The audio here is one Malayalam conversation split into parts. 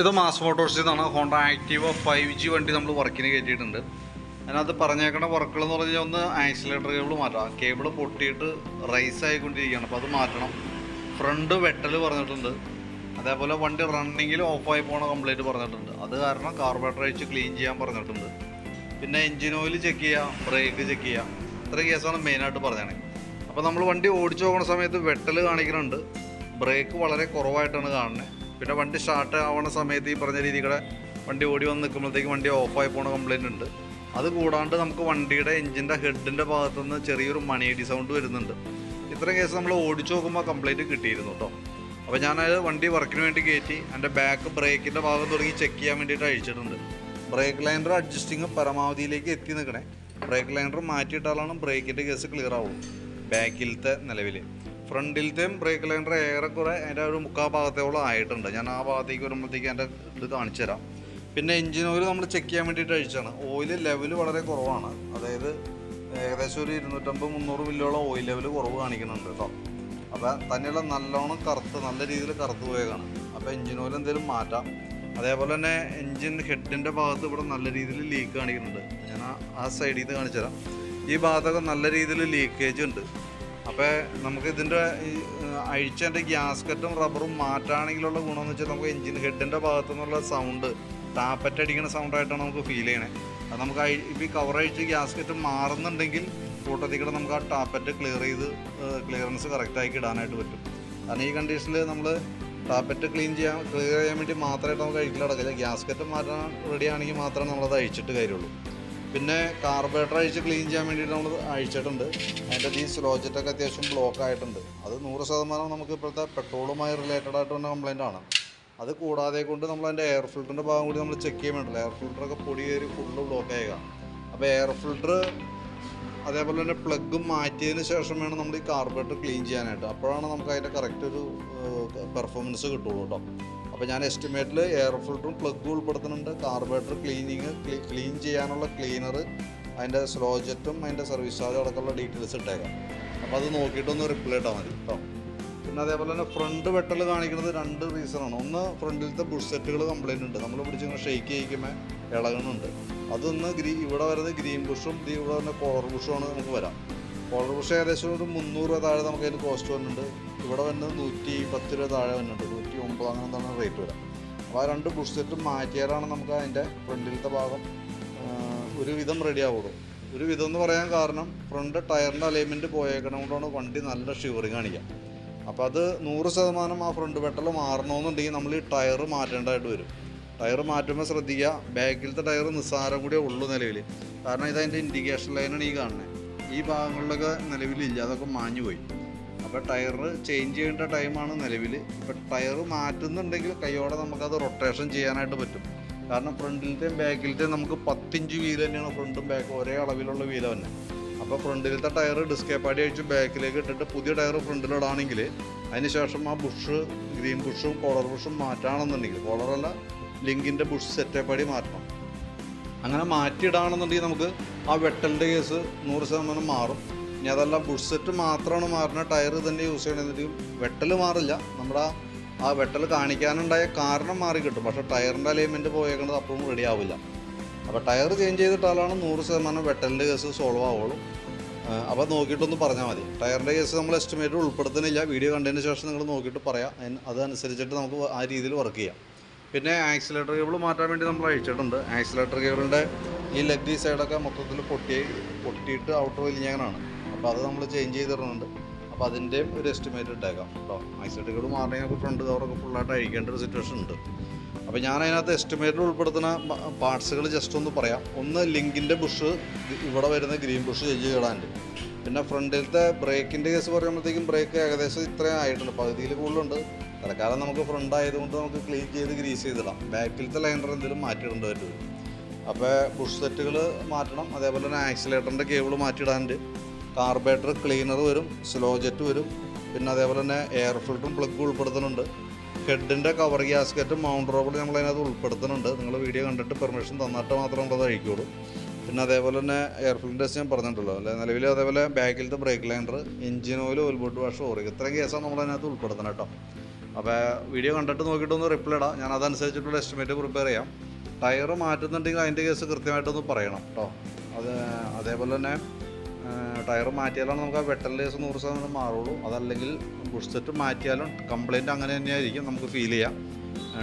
ഇത് മാസ് മോട്ടോഴ്സിൽ നിന്നാണ് ഹോണ്ട ആക്റ്റീവ ഫൈവ് ജി വണ്ടി നമ്മൾ വർക്കിന് കയറ്റിയിട്ടുണ്ട് അതിനകത്ത് പറഞ്ഞേക്കണ വർക്കുകൾ എന്ന് പറഞ്ഞാൽ ഒന്ന് ആക്സിലേറ്റർ കേബിൾ മാറ്റാം. കേബിൾ പൊട്ടിയിട്ട് റൈസ് ആയിക്കൊണ്ടിരിക്കുകയാണ്. അപ്പോൾ അത് മാറ്റണം. ഫ്രണ്ട് വെട്ടൽ പറഞ്ഞിട്ടുണ്ട്. അതേപോലെ വണ്ടി റണ്ണിങ്ങിൽ ഓഫായി പോകണ കംപ്ലൈന്റ് പറഞ്ഞിട്ടുണ്ട്. അത് കാരണം കാർബറേറ്റർ അഴിച്ച് ക്ലീൻ ചെയ്യാൻ പറഞ്ഞിട്ടുണ്ട്. പിന്നെ എൻജിൻ ഓയിൽ ചെക്ക് ചെയ്യാം. ബ്രേക്ക് ചെക്ക് ചെയ്യാം. ഇത്ര കേസാണ് മെയിനായിട്ട് പറഞ്ഞത് അപ്പോൾ നമ്മൾ വണ്ടി ഓടിച്ചു പോകുന്ന സമയത്ത് വെട്ടൽ കാണിക്കുന്നുണ്ട് ബ്രേക്ക് വളരെ കുറവായിട്ടാണ് കാണുന്നത് പിന്നെ വണ്ടി സ്റ്റാർട്ട് ആവുന്ന സമയത്ത് ഈ പറഞ്ഞ രീതിയുടെ വണ്ടി ഓടി വന്ന് നിൽക്കുമ്പോഴത്തേക്ക് വണ്ടി ഓഫായി പോണ കംപ്ലൈന്റ് ഉണ്ട്. അത് കൂടാണ്ട് നമുക്ക് വണ്ടിയുടെ എഞ്ചിന്റെ ഹെഡിന്റെ ഭാഗത്തുനിന്ന് ചെറിയൊരു മണിയടി സൗണ്ട് വരുന്നുണ്ട്. ഇത്രയും കേസ് നമ്മൾ ഓടിച്ചു നോക്കുമ്പോൾ കംപ്ലൈന്റ് കിട്ടിയിരുന്നു കേട്ടോ അപ്പോൾ ഞാനത് വണ്ടി വർക്കിന് വേണ്ടി കയറ്റി എന്റെ ബാക്ക് ബ്രേക്കിന്റെ ഭാഗം തുടങ്ങി ചെക്ക് ചെയ്യാൻ വേണ്ടിയിട്ട് അഴിച്ചിട്ടുണ്ട് ബ്രേക്ക് ലൈനർ അഡ്ജസ്റ്റിങ് പരമാവധിയിലേക്ക് എത്തി നിൽക്കണേ. ബ്രേക്ക് ലൈനർ മാറ്റിയിട്ടാലാണ് ബ്രേക്കിന്റെ കേസ് ക്ലിയർ ആവുള്ളൂ ബാക്കിലത്തെ നിലവിൽ ഫ്രണ്ടിലത്തെയും ബ്രേക്ക് ലൈനർ ഏറെക്കുറെ അതിന്റെ ഒരു മുക്കാൽ ഭാഗത്തോളം ആയിട്ടുണ്ട്. ഞാൻ ആ ഭാഗത്തേക്ക് വരുമ്പോഴത്തേക്ക് എന്റെ ഇത് കാണിച്ചു തരാം. പിന്നെ എഞ്ചിൻ ഓയിൽ നമ്മൾ ചെക്ക് ചെയ്യാൻ വേണ്ടിയിട്ട് അഴിച്ചാണ് ഓയിൽ ലെവൽ വളരെ കുറവാണ്. അതായത് ഏകദേശം ഒരു ഇരുന്നൂറ്റമ്പത് മുന്നൂറ് മില്ലോളം ഓയിൽ ലെവൽ കുറവ് കാണിക്കുന്നുണ്ട് കേട്ടോ അപ്പോൾ തന്നെയുള്ള നല്ലോണം കറുത്ത് നല്ല രീതിയിൽ കറുത്ത് പോയേക്കാണ്. അപ്പോൾ എഞ്ചിൻ ഓയിൽ എന്തെങ്കിലും മാറ്റാം. അതേപോലെ തന്നെ എഞ്ചിൻ ഹെഡിന്റെ ഭാഗത്ത് ഇവിടെ നല്ല രീതിയിൽ ലീക്ക് കാണിക്കുന്നുണ്ട്. ഞാൻ ആ സൈഡിൽ നിന്ന് കാണിച്ചു തരാം. ഈ ഭാഗത്തൊക്കെ നല്ല രീതിയിൽ ലീക്കേജ് ഉണ്ട്. അപ്പോൾ നമുക്ക് ഇതിന്റെ അഴിച്ചതിന്റെ ഗ്യാസ്കറ്റും റബ്ബറും മാറ്റാണെങ്കിലുള്ള ഗുണമെന്ന് വെച്ചാൽ നമുക്ക് എഞ്ചിൻ ഹെഡിന്റെ ഭാഗത്തു നിന്നുള്ള സൗണ്ട് ടാപ്പറ്റ് അടിക്കുന്ന സൗണ്ടായിട്ടാണ് നമുക്ക് ഫീൽ ചെയ്യണേ. അത് നമുക്ക് ഇപ്പം ഈ കവർ അഴിച്ച് ഗ്യാസ്കറ്റ് മാറുന്നുണ്ടെങ്കിൽ കൂട്ടത്തിൽ കൂടെ നമുക്ക് ആ ടാപ്പറ്റ് ക്ലിയർ ചെയ്ത് ക്ലിയറൻസ് കറക്റ്റാക്കി ഇടാനായിട്ട് പറ്റും. കാരണം ഈ കണ്ടീഷനിൽ നമ്മൾ ടാപ്പറ്റ് ക്ലീൻ ചെയ്യാൻ ക്ലിയർ ചെയ്യാൻ വേണ്ടി മാത്രമായിട്ട് നമുക്ക് അഴിക്കൽ അടക്കില്ല ഗ്യാസ്കറ്റ് മാറ്റാൻ റെഡി ആണെങ്കിൽ മാത്രമേ നമ്മളത് അഴിച്ചിട്ട് കാര്യമുള്ളൂ. പിന്നെ കാർബറേറ്റർ അഴിച്ച് ക്ലീൻ ചെയ്യാൻ വേണ്ടിയിട്ട് നമ്മൾ അഴിച്ചിട്ടുണ്ട്. അതിന്റെ ഈ സ്ലോജറ്റൊക്കെ അത്യാവശ്യം ബ്ലോക്ക് ആയിട്ടുണ്ട്. അത് നൂറ് ശതമാനം നമുക്ക് ഇപ്പോഴത്തെ പെട്രോളുമായി റിലേറ്റഡ് ആയിട്ട് വന്ന കംപ്ലൈന്റ് ആണ്. അത് കൂടാതെ കൊണ്ട് നമ്മൾ അതിന്റെ എയർ ഫിൽറ്ററിന്റെ ഭാഗം കൂടി നമ്മൾ ചെക്ക് ചെയ്യാൻ വേണ്ടില്ല എയർ ഫിൽറ്ററൊക്കെ പൊടി കയറി ഫുള്ള് ബ്ലോക്ക് ആയുക അപ്പോൾ എയർ ഫിൽറ്റർ അതേപോലെ തന്നെ പ്ലഗും മാറ്റിയതിന് ശേഷം വേണം നമ്മൾ ഈ കാർബറേറ്റർ ക്ലീൻ ചെയ്യാനായിട്ട്. അപ്പോഴാണ് നമുക്ക് അതിന്റെ കറക്റ്റ് ഒരു പെർഫോമൻസ് കിട്ടുള്ളൂ കേട്ടോ അപ്പോൾ ഞാൻ എസ്റ്റിമേറ്റിൽ എയർ ഫിൽറ്ററും പ്ലഗും ഉൾപ്പെടുത്തുന്നുണ്ട്. കാർബറേറ്റർ ക്ലീനിങ് ക്ലീൻ ചെയ്യാനുള്ള ക്ലീനർ അതിന്റെ സ്ലോജറ്റും അതിന്റെ സർവീസ് ചാർജ് അടക്കമുള്ള ഡീറ്റെയിൽസ് ഇട്ടേക്കാം. അപ്പോൾ അത് നോക്കിയിട്ടൊന്ന് റിപ്ലൈ ഇട്ടാൽ മതി കേട്ടോ പിന്നെ അതേപോലെ തന്നെ ഫ്രണ്ട് വെട്ടൽ കാണിക്കുന്നത് രണ്ട് റീസണാണ് ഒന്ന് ഫ്രണ്ടിലത്തെ ബുഷ് സെറ്റുകൾ കംപ്ലൈന്റ് ഉണ്ട്. നമ്മൾ പിടിച്ചിങ്ങനെ ഷെയ്ക്ക് ചെയ്യിക്കുമ്പോൾ ഇളകണുണ്ട് അതൊന്ന് ഗ്രീ ഇവിടെ വരുന്നത് ഗ്രീൻ ബുഷും ഇവിടെ വരുന്ന കോളർ ബുഷുമാണ് നമുക്ക് വരാം. കോളർ പക്ഷേ ഏകദേശം ഒരു മുന്നൂറ് രൂപ താഴെ നമുക്ക് അതിന് കോസ്റ്റ് വന്നിട്ടുണ്ട് ഇവിടെ വന്ന് നൂറ്റി പത്ത് രൂപ താഴെ വന്നിട്ടുണ്ട് നൂറ്റി ഒമ്പത് അങ്ങനെ തന്നെ റേറ്റ് വരാം. അപ്പോൾ ആ രണ്ട് ബുഷ് സെറ്റും മാറ്റിയാലാണ് നമുക്ക് അതിന്റെ ഫ്രണ്ടിലത്തെ ഭാഗം ഒരുവിധം ഒരു വിധം റെഡി ആവുള്ളൂ. ഒരു വിധം എന്ന് പറയാൻ കാരണം ഫ്രണ്ട് ടയറിന്റെ അലൈൻമെന്റ് പോയേക്കണം കൊണ്ടാണ് വണ്ടി നല്ല ഷിവറിങ് കാണിക്കുക. അപ്പോൾ അത് നൂറ് ശതമാനം ആ ഫ്രണ്ട് വെട്ടൽ മാറണമെന്നുണ്ടെങ്കിൽ നമ്മൾ ഈ ടയർ മാറ്റേണ്ടതായിട്ട് വരും. ടയർ മാറ്റുമ്പോൾ ശ്രദ്ധിക്കുക ബാക്കിലത്തെ ടയർ നിസ്സാരം കൂടിയേ ഉള്ളൂ നിലവിൽ. കാരണം ഇതതിന്റെ ഇൻഡിക്കേഷൻ ലൈനാണ് ഈ കാണുന്നത്. ഈ ഭാഗങ്ങളിലൊക്കെ നിലവിലില്ല അതൊക്കെ മാഞ്ഞു പോയി. അപ്പോൾ ടയർ ചേഞ്ച് ചെയ്യേണ്ട ടൈമാണ് നിലവിൽ. ഇപ്പോൾ ടയർ മാറ്റുന്നുണ്ടെങ്കിൽ കൈയോടെ നമുക്കത് റൊട്ടേഷൻ ചെയ്യാനായിട്ട് പറ്റും. കാരണം ഫ്രണ്ടിലത്തെയും ബാക്കിലത്തെയും നമുക്ക് പത്തിഞ്ച് വീൽ തന്നെയാണ് ഫ്രണ്ടും ബാക്കും ഒരേ അളവിലുള്ള വീല തന്നെ. അപ്പോൾ ഫ്രണ്ടിലത്തെ ടയർ ഡിസ്കേപ്പാടി അഴിച്ച് ബാക്കിലേക്ക് ഇട്ടിട്ട് പുതിയ ടയർ ഫ്രണ്ടിലിടാണെങ്കിൽ അതിനുശേഷം ആ ബുഷ് ഗ്രീൻ ബുഷും കോളർ ബുഷും മാറ്റാണെന്നുണ്ടെങ്കിൽ കോളറല്ല ലിങ്കിന്റെ ബുഷ് സെറ്റപ്പാടി മാറ്റണം. അങ്ങനെ മാറ്റിയിടാണെന്നുണ്ടെങ്കിൽ നമുക്ക് ആ വെട്ടലിന്റെ കേസ് നൂറ് ശതമാനം മാറും. ഇനി അതല്ല ബുഷ് മാത്രമാണ് മാറുന്ന ടയർ തന്നെ യൂസ് ചെയ്യണമെന്നുണ്ടെങ്കിൽ വെട്ടൽ മാറില്ല. നമ്മുടെ ആ- വെട്ടൽ കാണിക്കാനുണ്ടായ കാരണം മാറി കിട്ടും. പക്ഷേ ടയറിന്റെ അലൈൻമെന്റ് പോയേക്കുന്നത് അപ്പോഴും റെഡി ആവില്ല. അപ്പോൾ ടയർ ചേഞ്ച് ചെയ്തിട്ടാലാണ് നൂറ് ശതമാനം വെട്ടലിന്റെ കേസ് സോൾവ് ആവുള്ളൂ. അപ്പോൾ നോക്കിയിട്ടൊന്ന് പറഞ്ഞാൽ മതി. ടയറിന്റെ കേസ് നമ്മൾ എസ്റ്റിമേറ്റ് ഉൾപ്പെടുത്തുന്നില്ല. വീഡിയോ കണ്ടതിന് ശേഷം നിങ്ങൾ നോക്കിയിട്ട് പറയാം. അതിന് അതനുസരിച്ചിട്ട് നമുക്ക് ആ രീതിയിൽ വർക്ക് ചെയ്യാം. പിന്നെ ആക്സിലേറ്റർ കേബിൾ മാറ്റാൻ വേണ്ടി നമ്മൾ അയച്ചിട്ടുണ്ട് ആക്സിലേറ്റർ കേബിളിന്റെ ഈ ലെഗ് സൈഡൊക്കെ മൊത്തത്തിൽ പൊട്ടി പൊട്ടിയിട്ട് ഔട്ടർ വലിഞ്ഞാണ് അപ്പോൾ അത് നമ്മൾ ചേഞ്ച് ചെയ്തിടുന്നുണ്ട്. അപ്പോൾ അതിന്റെയും ഒരു എസ്റ്റിമേറ്റ് ഇട്ടേക്കാം കേട്ടോ ആക്സിലേറ്റർ മാറണമെങ്കിൽ മാറണമെങ്കിൽ ഫ്രണ്ട് കവറൊക്കെ ഫുള്ളായിട്ട് അഴിക്കേണ്ട ഒരു സിറ്റുവേഷൻ ഉണ്ട്. അപ്പോൾ ഞാൻ അതിനകത്ത് എസ്റ്റിമേറ്റിൽ ഉൾപ്പെടുത്തുന്ന പാർട്സുകൾ ജസ്റ്റ് ഒന്ന് പറയാം. ഒന്ന് ലിങ്കിന്റെ ബുഷ് ഇവിടെ വരുന്ന ഗ്രീൻ ബുഷ് ചേഞ്ച് ചെയ്താണ്ട് പിന്നെ ഫ്രണ്ടിലത്തെ ബ്രേക്കിന്റെ കേസ് പറയുമ്പോഴത്തേക്കും ബ്രേക്ക് ഏകദേശം ഇത്രയും ആയിട്ടുണ്ട്. പകുതിയിൽ കൂടുതലുണ്ട്. തൽക്കാലം നമുക്ക് ഫ്രണ്ട് ആയതുകൊണ്ട് നമുക്ക് ക്ലീൻ ചെയ്ത് ഗ്രീസ് ചെയ്തിടാം. ബാക്കിലത്തെ ലൈനർ എന്തെങ്കിലും മാറ്റിയിടേണ്ടി വരും. അപ്പോൾ ബുഷ് സെറ്റുകൾ മാറ്റണം. അതേപോലെ തന്നെ ആക്സിലേറ്ററിന്റെ കേബിൾ മാറ്റിയിടാനുണ്ട്. കാർബേറ്റർ ക്ലീനർ വരും സ്ലോ ജെറ്റ് വരും. പിന്നെ അതേപോലെ തന്നെ എയർ ഫിൽറ്ററും പ്ലഗ് ഉൾപ്പെടുത്തുന്നുണ്ട്. ഹെഡിന്റെ കവർ ഗ്യാസ്കറ്റും മൗണ്ട് റോബിൾ നമ്മൾ അതിനകത്ത് ഉൾപ്പെടുത്തുന്നുണ്ട്. നിങ്ങൾ വീഡിയോ കണ്ടിട്ട് പെർമിഷൻ തന്നിട്ട് മാത്രം നമ്മളത് അഴിക്കുള്ളൂ. പിന്നെ അതേപോലെ തന്നെ എയർ ഫിൽറ്റർ ടെസ്റ്റ് ഞാൻ പറഞ്ഞിട്ടുള്ളൂ. അല്ലെ? നിലവിൽ അതേപോലെ ബാക്കിലത്തെ brake liner engine oil oil boat wash ഓറി ഇത്രയും കേസാണ് നമ്മൾ അതിനകത്ത് ഉൾപ്പെടുത്തണം കേട്ടോ. അപ്പോൾ വീഡിയോ കണ്ടിട്ട് നോക്കിയിട്ടൊന്ന് റിപ്ലൈ ഇടാം. ഞാൻ അതനുസരിച്ചിട്ടുള്ള എസ്റ്റിമേറ്റ് പ്രിപ്പയർ ചെയ്യാം. ടയർ മാറ്റുന്നുണ്ടെങ്കിൽ അതിന്റെ കേസ് കൃത്യമായിട്ടൊന്ന് പറയണം കേട്ടോ. അത് അതേപോലെ തന്നെ ടയർ മാറ്റിയാലാണ് നമുക്ക് ആ വെട്ടൽ കേസ് നൂറ് ശതമാനം മാറുള്ളൂ. അതല്ലെങ്കിൽ ബുഷ് സെറ്റ് മാറ്റിയാലും കംപ്ലയിന്റ് അങ്ങനെ തന്നെയായിരിക്കും നമുക്ക് ഫീൽ ചെയ്യാം.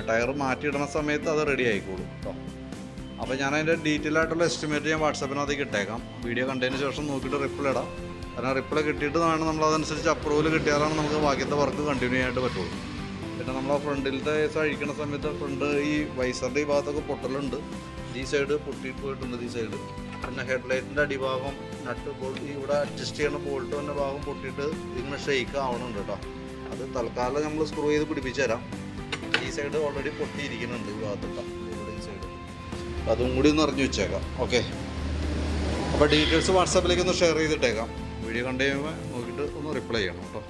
ടയർ മാറ്റിയിടുന്ന സമയത്ത് അത് റെഡി ആയിക്കോളും കേട്ടോ. അപ്പോൾ ഞാൻ അതിന്റെ ഡീറ്റെയിൽ ആയിട്ടുള്ള എസ്റ്റിമേറ്റ് ഞാൻ വാട്സാപ്പിനകത്തേക്ക് ഇട്ടേക്കാം. വീഡിയോ കണ്ടതിന് ശേഷം നോക്കിയിട്ട് റിപ്ലൈ ഇടാം. കാരണം റിപ്ലൈ കിട്ടിയിട്ട് വേണം നമ്മൾ അതനുസരിച്ച് അപ്രൂവൽ കിട്ടിയാലാണ് നമുക്ക് ബാക്കിയത്തെ വർക്ക് കണ്ടിന്യൂ ചെയ്യാനായിട്ട് പറ്റുള്ളൂ. പിന്നെ നമ്മൾ ആ ഫ്രണ്ടിലത്തെ ഏസ് അഴിക്കുന്ന സമയത്ത് ഫ്രണ്ട് ഈ വൈസറിന്റെ ഈ ഭാഗത്തൊക്കെ പൊട്ടലുണ്ട്. ഈ സൈഡ് പൊട്ടി പോയിട്ടുണ്ട് ഈ സൈഡ് പിന്നെ ഹെഡ് ഹെഡ്ലൈറ്റിന്റെ അടിഭാഗം നട്ട് ബോൾട്ട് ഇവിടെ അഡ്ജസ്റ്റ് ചെയ്യുന്ന ബോൾട്ട് തന്നെ ഭാഗം പൊട്ടിയിട്ട് ഇങ്ങനെ ഷെയ്ക്ക് ആവണുണ്ട് കേട്ടോ അത് തൽക്കാലം നമ്മൾ സ്ക്രൂ ചെയ്ത് പിടിപ്പിച്ചു തരാം. ഈ സൈഡ് ഓൾറെഡി പൊട്ടിയിരിക്കുന്നുണ്ട് ഈ ഭാഗത്തൊക്കെ ഈ സൈഡ് അതും കൂടി ഒന്ന് അറിഞ്ഞു വെച്ചേക്കാം. ഓക്കെ അപ്പോൾ ഡീറ്റെയിൽസ് വാട്സാപ്പിലേക്ക് ഒന്ന് ഷെയർ ചെയ്തിട്ടേക്കാം. വീഡിയോ കണ്ടു കഴിയുമ്പോൾ നോക്കിയിട്ട് ഒന്ന് റിപ്ലൈ ചെയ്യണം കേട്ടോ